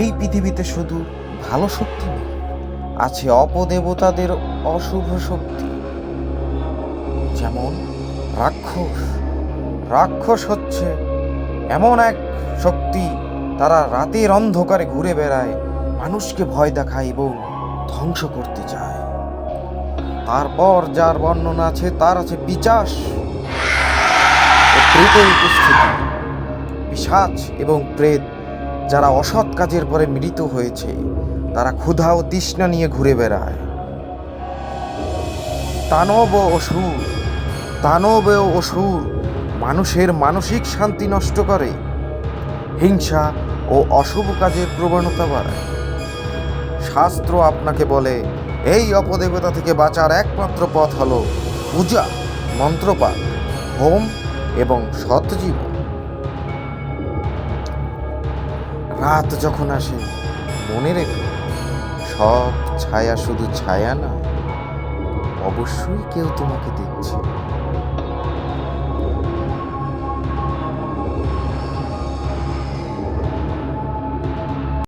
এই পৃথিবীতে শুধু ভালো শক্তি নেই, আছে অপদেবতাদের অশুভ শক্তি। যেমন রাক্ষস রাক্ষস হচ্ছে এমন এক শক্তি, তারা রাতের অন্ধকারে ঘুরে বেড়ায়, মানুষকে ভয় দেখায় এবং ধ্বংস করতে চায়। তারপর যার বর্ণনা আছে, তার আছে প্রেতের উপস্থিতি, পিশাচ এবং প্রেত যারা অসৎ কাজের পরে মৃত হয়েছে, তারা ক্ষুধা ও তৃষ্ণা নিয়ে ঘুরে বেড়ায়। তানব ও অসুর, তানব ও অসুর, মানুষের মানসিক শান্তি নষ্ট করে। হিংসা ও অশুভ কাজের প্রবণতা বাড়ায়। শাস্ত্র আপনাকে বলে, এই অপদেবতা থেকে বাঁচার একমাত্র পথ হলো পূজা, মন্ত্রপাঠ, হোম এবং সৎ রাত যখন আসে মনে রেখো সব ছায়া শুধু ছায়া না অবশ্যই কেউ তোমাকে দেখছে।